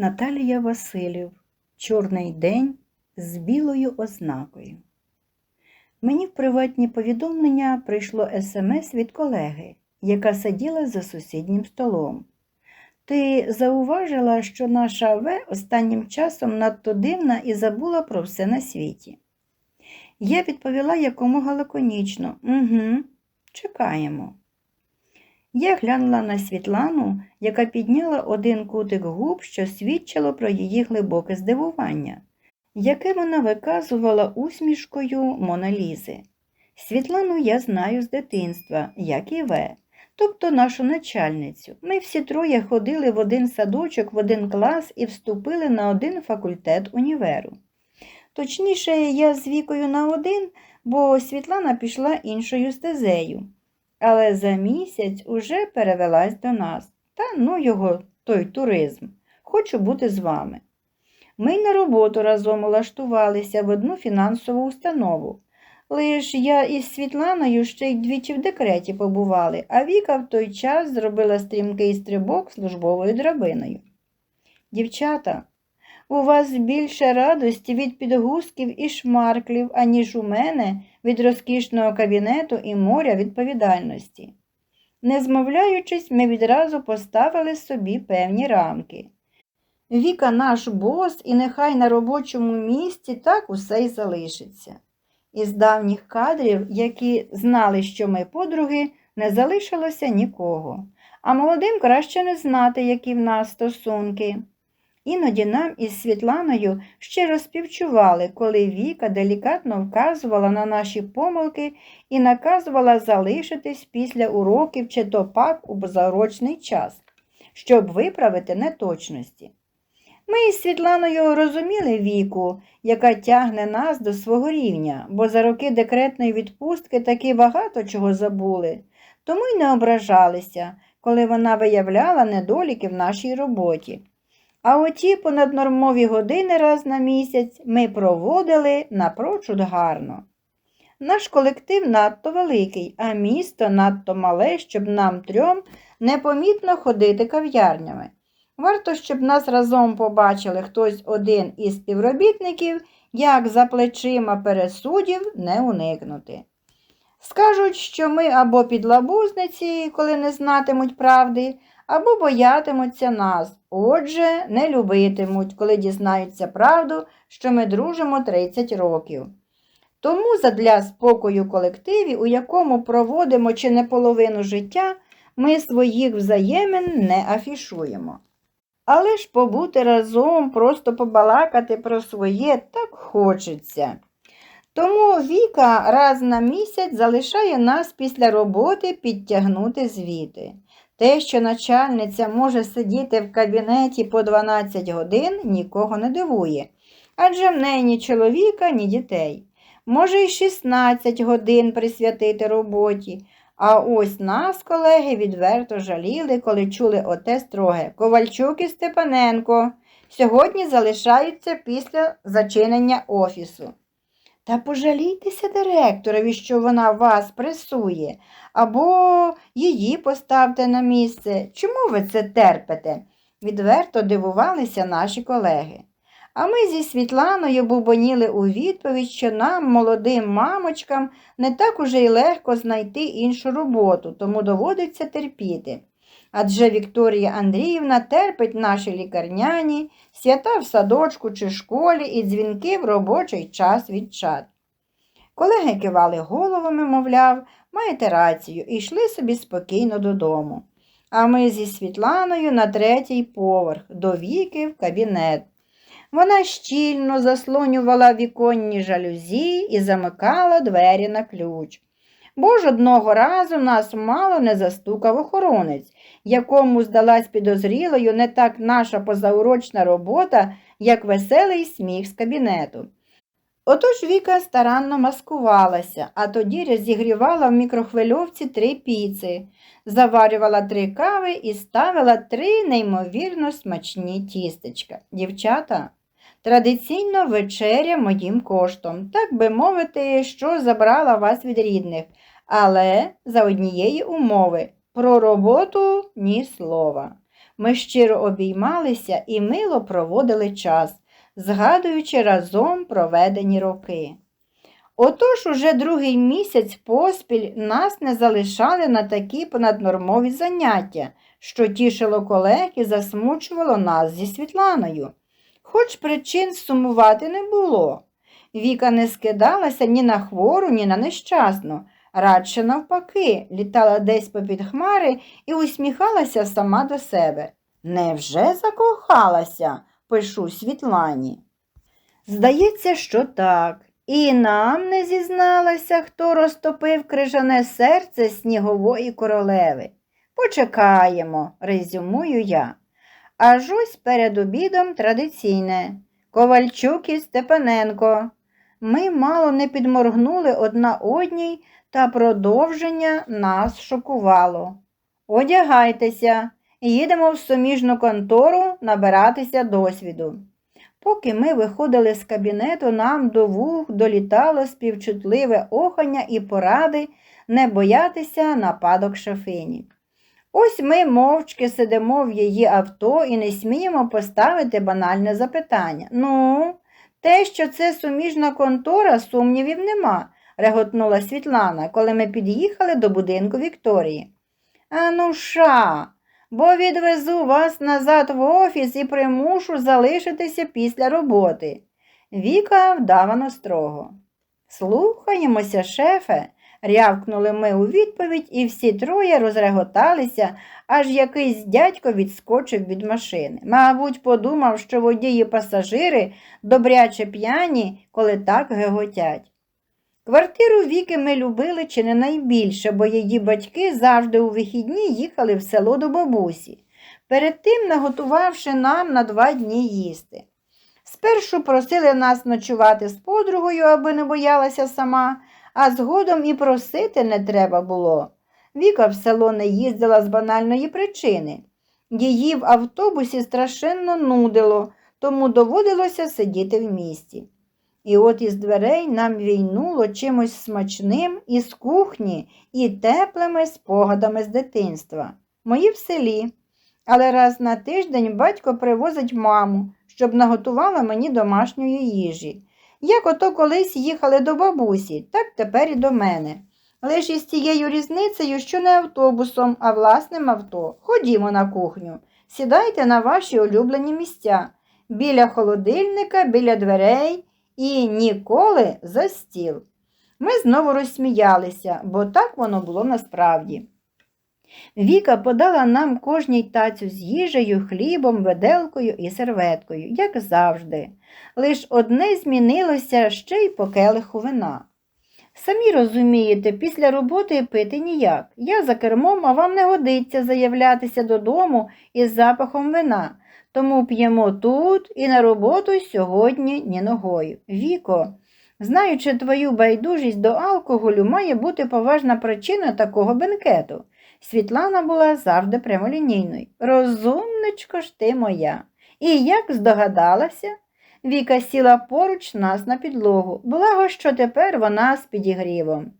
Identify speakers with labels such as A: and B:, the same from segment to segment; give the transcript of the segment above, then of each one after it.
A: Наталія Василів. Чорний день з білою ознакою. Мені в приватні повідомлення прийшло смс від колеги, яка сиділа за сусіднім столом. Ти зауважила, що наша В останнім часом надто дивна і забула про все на світі. Я відповіла якомога лаконічно. Угу, чекаємо. Я глянула на Світлану, яка підняла один кутик губ, що свідчило про її глибоке здивування, яке вона виказувала усмішкою Моналізи. Світлану я знаю з дитинства, як і Ви, тобто нашу начальницю. Ми всі троє ходили в один садочок, в один клас і вступили на один факультет універу. Точніше, я з вікою на один, бо Світлана пішла іншою стезею але за місяць уже перевелась до нас. Та ну його, той туризм. Хочу бути з вами. Ми на роботу разом улаштувалися в одну фінансову установу. Лиш я із Світланою ще й двічі в декреті побували, а Віка в той час зробила стрімкий стрибок службовою драбиною. Дівчата, у вас більше радості від підгузків і шмарклів, аніж у мене від розкішного кабінету і моря відповідальності. Не змовляючись, ми відразу поставили собі певні рамки. Віка наш бос, і нехай на робочому місці так усе й залишиться. Із давніх кадрів, які знали, що ми подруги, не залишилося нікого, а молодим краще не знати, які в нас стосунки. Іноді нам із Світланою щиро співчували, коли Віка делікатно вказувала на наші помилки і наказувала залишитись після уроків чи то пак у заурочний час, щоб виправити неточності. Ми із Світланою розуміли віку, яка тягне нас до свого рівня, бо за роки декретної відпустки таки багато чого забули, тому й не ображалися, коли вона виявляла недоліки в нашій роботі. А оті понаднормові години раз на місяць ми проводили напрочуд гарно. Наш колектив надто великий, а місто надто мале, щоб нам трьом непомітно ходити кав'ярнями. Варто, щоб нас разом побачили хтось один із співробітників, як за плечима пересудів не уникнути. Скажуть, що ми або підлабузниці, коли не знатимуть правди, або боятимуться нас, отже, не любитимуть, коли дізнаються правду, що ми дружимо 30 років. Тому задля спокою колективі, у якому проводимо чи не половину життя, ми своїх взаємин не афішуємо. Але ж побути разом, просто побалакати про своє так хочеться. Тому Віка раз на місяць залишає нас після роботи підтягнути звіти. Те, що начальниця може сидіти в кабінеті по 12 годин, нікого не дивує, адже в неї ні чоловіка, ні дітей. Може й 16 годин присвятити роботі. А ось нас, колеги, відверто жаліли, коли чули оте строге. Ковальчук і Степаненко сьогодні залишаються після зачинення офісу. Та пожалійтеся директорові, що вона вас пресує, або її поставте на місце. Чому ви це терпите? Відверто дивувалися наші колеги. А ми зі Світланою бубоніли у відповідь, що нам, молодим мамочкам, не так уже й легко знайти іншу роботу, тому доводиться терпіти. Адже Вікторія Андріївна терпить наші лікарняні, свята в садочку чи школі і дзвінки в робочий час від чат. Колеги кивали головами, мовляв, маєте рацію, і йшли собі спокійно додому. А ми зі Світланою на третій поверх, до віки в кабінет. Вона щільно заслонювала віконні жалюзі і замикала двері на ключ. Бо ж одного разу нас мало не застукав охоронець, якому здалась підозрілою не так наша позаурочна робота, як веселий сміх з кабінету. Отож Віка старанно маскувалася, а тоді розігрівала в мікрохвильовці три піци, заварювала три кави і ставила три неймовірно смачні тістечка. Дівчата, традиційно вечеря моїм коштом, так би мовити, що забрала вас від рідних, але за однієї умови про роботу ні слова. Ми щиро обіймалися і мило проводили час, згадуючи разом проведені роки. Отож уже другий місяць поспіль нас не залишали на такі понаднормові заняття, що тішило колег і засмучувало нас зі Світланою. Хоч причин сумувати не було. Віка не скидалася ні на хвору, ні на нещасну, радше навпаки, літала десь попід хмари і усміхалася сама до себе. Невже закохалася? пишу Світлані. Здається, що так. І нам не зізналася, хто розтопив крижане серце снігової королеви. Почекаємо, резюмую я. Аж ось перед обідом традиційне Ковальчук і Степаненко. Ми мало не підморгнули одна одній, та продовження нас шокувало. Одягайтеся, їдемо в суміжну контору набиратися досвіду. Поки ми виходили з кабінету, нам до вух долітало співчутливе охання і поради не боятися нападок шафині. Ось ми мовчки сидимо в її авто і не сміємо поставити банальне запитання. Ну, те, що це суміжна контора, сумнівів нема, реготнула Світлана, коли ми під'їхали до будинку Вікторії. Ану ша, бо відвезу вас назад в офіс і примушу залишитися після роботи. Віка вдавано строго. Слухаємося, шефе, рявкнули ми у відповідь, і всі троє розреготалися, аж якийсь дядько відскочив від машини. Мабуть, подумав, що водії пасажири добряче п'яні, коли так геготять. Квартиру Віки ми любили чи не найбільше, бо її батьки завжди у вихідні їхали в село до бабусі, перед тим наготувавши нам на два дні їсти. Спершу просили нас ночувати з подругою, аби не боялася сама, а згодом і просити не треба було. Віка в село не їздила з банальної причини. Її в автобусі страшенно нудило, тому доводилося сидіти в місті. І от із дверей нам війнуло чимось смачним із кухні і теплими спогадами з дитинства. Мої в селі. Але раз на тиждень батько привозить маму, щоб наготувала мені домашньої їжі. Як ото колись їхали до бабусі, так тепер і до мене. Лише із тією різницею, що не автобусом, а власним авто. Ходімо на кухню, сідайте на ваші улюблені місця, біля холодильника, біля дверей і ніколи за стіл. Ми знову розсміялися, бо так воно було насправді. Віка подала нам кожній тацю з їжею, хлібом, виделкою і серветкою, як завжди. Лиш одне змінилося ще й по келиху вина. Самі розумієте, після роботи пити ніяк. Я за кермом, а вам не годиться заявлятися додому із запахом вина. Тому п'ємо тут і на роботу сьогодні ні ногою. Віко, знаючи твою байдужість до алкоголю, має бути поважна причина такого бенкету. Світлана була завжди прямолінійною. Розумничко ж ти моя. І як здогадалася, Віка сіла поруч нас на підлогу, благо, що тепер вона з підігрівом.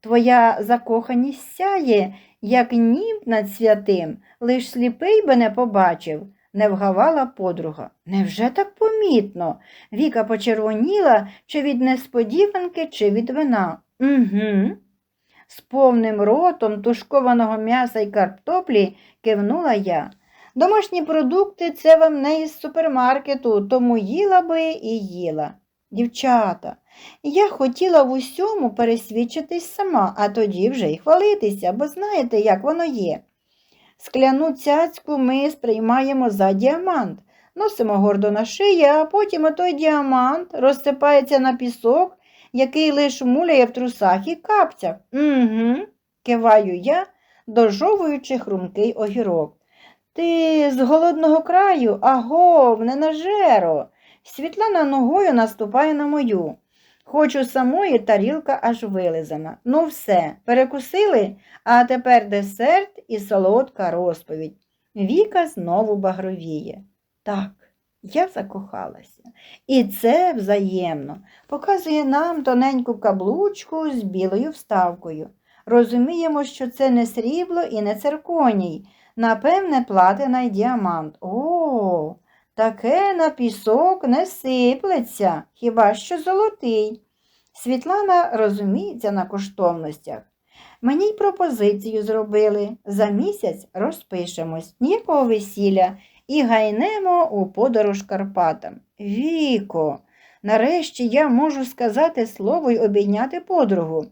A: Твоя закоханість сяє, як нім над святим, лиш сліпий би не побачив, не вгавала подруга. Невже так помітно? Віка почервоніла чи від несподіванки, чи від вина. Угу. З повним ротом тушкованого м'яса й картоплі кивнула я. Домашні продукти це вам не із супермаркету, тому їла би і їла. Дівчата, я хотіла в усьому пересвідчитись сама, а тоді вже й хвалитися, бо знаєте, як воно є. Скляну цяцьку ми сприймаємо за діамант, носимо гордо на шиї, а потім отой діамант розсипається на пісок, який лиш муляє в трусах і капцях. Угу, киваю я, дожовуючи хрумкий огірок. Ти з голодного краю, агов, не нажеро. Світлана ногою наступає на мою. Хочу самої тарілка аж вилизана. Ну все, перекусили, а тепер десерт і солодка розповідь. Віка знову багровіє. Так, я закохалася. І це взаємно показує нам тоненьку каблучку з білою вставкою. Розуміємо, що це не срібло і не цирконій. Напевне, платина й діамант. О, таке на пісок не сиплеться, хіба що золотий. Світлана розуміється на коштовностях. Мені й пропозицію зробили. За місяць розпишемось, ніякого весілля, і гайнемо у подорож Карпатам. Віко, нарешті я можу сказати слово й обійняти подругу.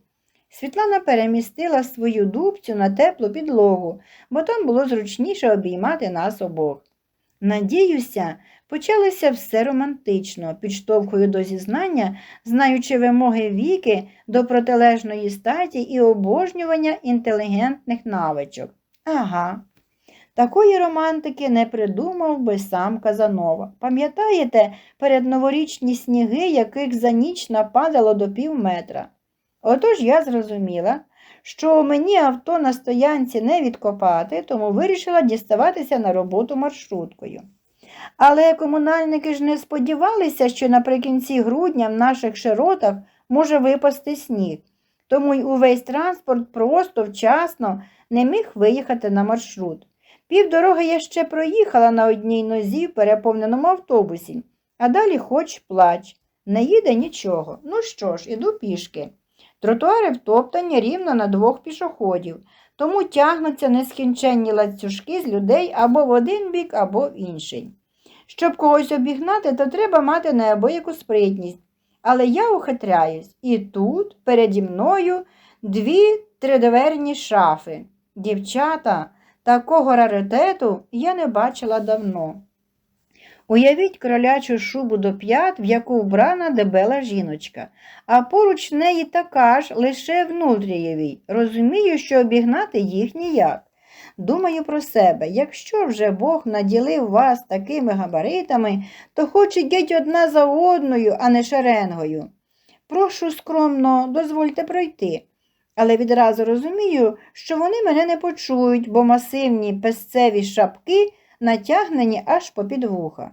A: Світлана перемістила свою дубцю на теплу підлогу, бо там було зручніше обіймати нас обох. Надіюся, почалося все романтично, підштовхую до зізнання, знаючи вимоги віки до протилежної статі і обожнювання інтелігентних навичок. Ага. Такої романтики не придумав би сам Казанова. Пам'ятаєте передноворічні сніги, яких за ніч нападало до пів метра? Отож я зрозуміла, що мені авто на стоянці не відкопати, тому вирішила діставатися на роботу маршруткою. Але комунальники ж не сподівалися, що наприкінці грудня в наших широтах може випасти сніг, тому й увесь транспорт просто вчасно не міг виїхати на маршрут. Півдороги я ще проїхала на одній нозі в переповненому автобусі, а далі хоч плач. Не їде нічого. Ну що ж, іду пішки. Тротуари втоптані рівно на двох пішоходів, тому тягнуться нескінченні ланцюжки з людей або в один бік, або в інший. Щоб когось обігнати, то треба мати неабияку спритність. Але я ухитряюсь, і тут переді мною дві тридверні шафи. Дівчата, такого раритету я не бачила давно. Уявіть кролячу шубу до п'ят, в яку вбрана дебела жіночка, а поруч неї така ж лише внутрієвій. Розумію, що обігнати їх ніяк. Думаю про себе, якщо вже Бог наділив вас такими габаритами, то хоч ідіть одна за одною, а не шеренгою. Прошу скромно, дозвольте пройти. Але відразу розумію, що вони мене не почують, бо масивні песцеві шапки натягнені аж попід вуха.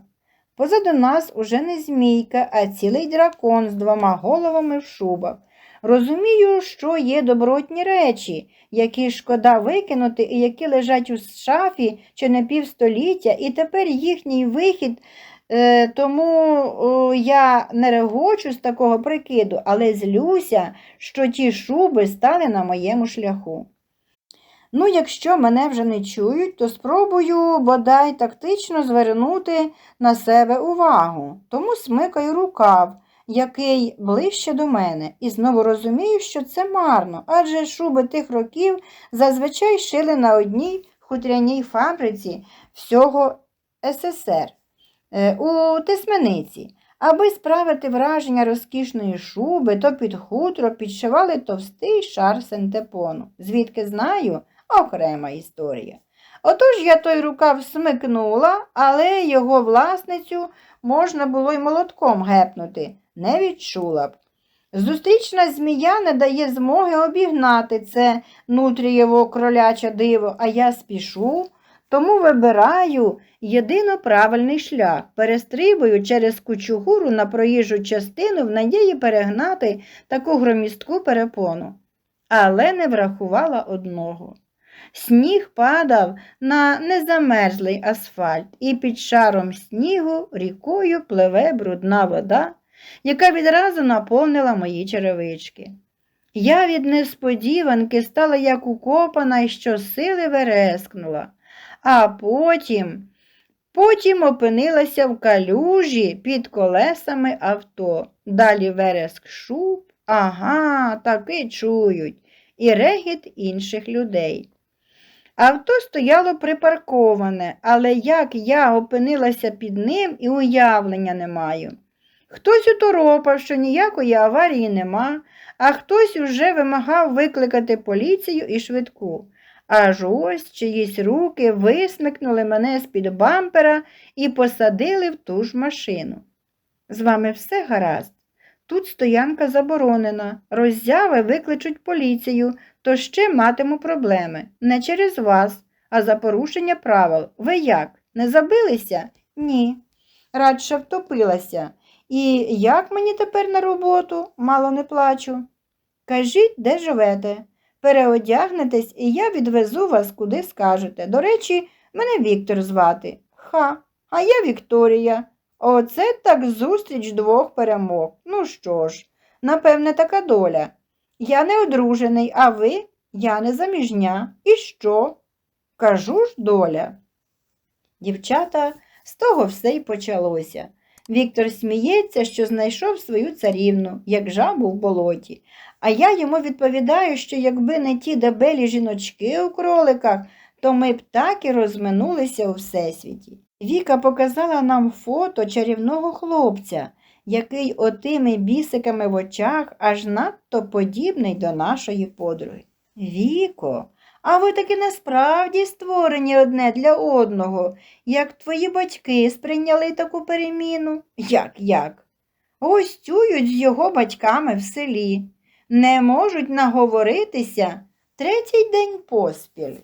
A: Позаду нас уже не змійка, а цілий дракон з двома головами в шубах. Розумію, що є добротні речі, які шкода викинути і які лежать у шафі чи не півстоліття, і тепер їхній вихід, е, тому о, я не регочу з такого прикиду, але злюся, що ті шуби стали на моєму шляху. Ну, якщо мене вже не чують, то спробую бодай тактично звернути на себе увагу, тому смикаю рукав, який ближче до мене, і знову розумію, що це марно, адже шуби тих років зазвичай шили на одній хутряній фабриці всього СССР е, у Тисмениці. Аби справити враження розкішної шуби, то під хутро підшивали товстий шар синтепону. Звідки знаю, окрема історія. Отож я той рукав смикнула, але його власницю можна було й молотком гепнути, не відчула б. Зустрічна змія не дає змоги обігнати це нутрієво кроляче диво, а я спішу, тому вибираю єдино правильний шлях, перестрибую через кучугуру на проїжджу частину в надії перегнати таку громістку перепону. Але не врахувала одного. Сніг падав на незамерзлий асфальт, і під шаром снігу рікою пливе брудна вода, яка відразу наповнила мої черевички. Я від несподіванки стала як укопана і щосили верескнула, а потім, потім опинилася в калюжі під колесами авто. Далі вереск шуб, ага, таки чують, і регіт інших людей. Авто стояло припарковане, але як я опинилася під ним і уявлення не маю. Хтось уторопав, що ніякої аварії нема, а хтось уже вимагав викликати поліцію і швидку. Аж ось чиїсь руки висмикнули мене з-під бампера і посадили в ту ж машину. З вами все гаразд. Тут стоянка заборонена, роззяви викличуть поліцію, то ще матиму проблеми. Не через вас, а за порушення правил. Ви як? Не забилися? Ні. Радше втопилася. І як мені тепер на роботу? Мало не плачу. Кажіть, де живете? переодягнетесь, і я відвезу вас куди скажете. До речі, мене Віктор звати. Ха, а я Вікторія. Оце так зустріч двох перемог. Ну що ж, напевне, така доля. Я не одружений, а ви? Я не заміжня. І що? Кажу ж доля. Дівчата, з того все й почалося. Віктор сміється, що знайшов свою царівну, як жабу в болоті. А я йому відповідаю, що якби не ті дебелі жіночки у кроликах, то ми б так і розминулися у всесвіті. Віка показала нам фото чарівного хлопця, який отими бісиками в очах аж надто подібний до нашої подруги. Віко, а ви таки насправді створені одне для одного, як твої батьки сприйняли таку переміну? Як, як? Гостюють з його батьками в селі, не можуть наговоритися третій день поспіль.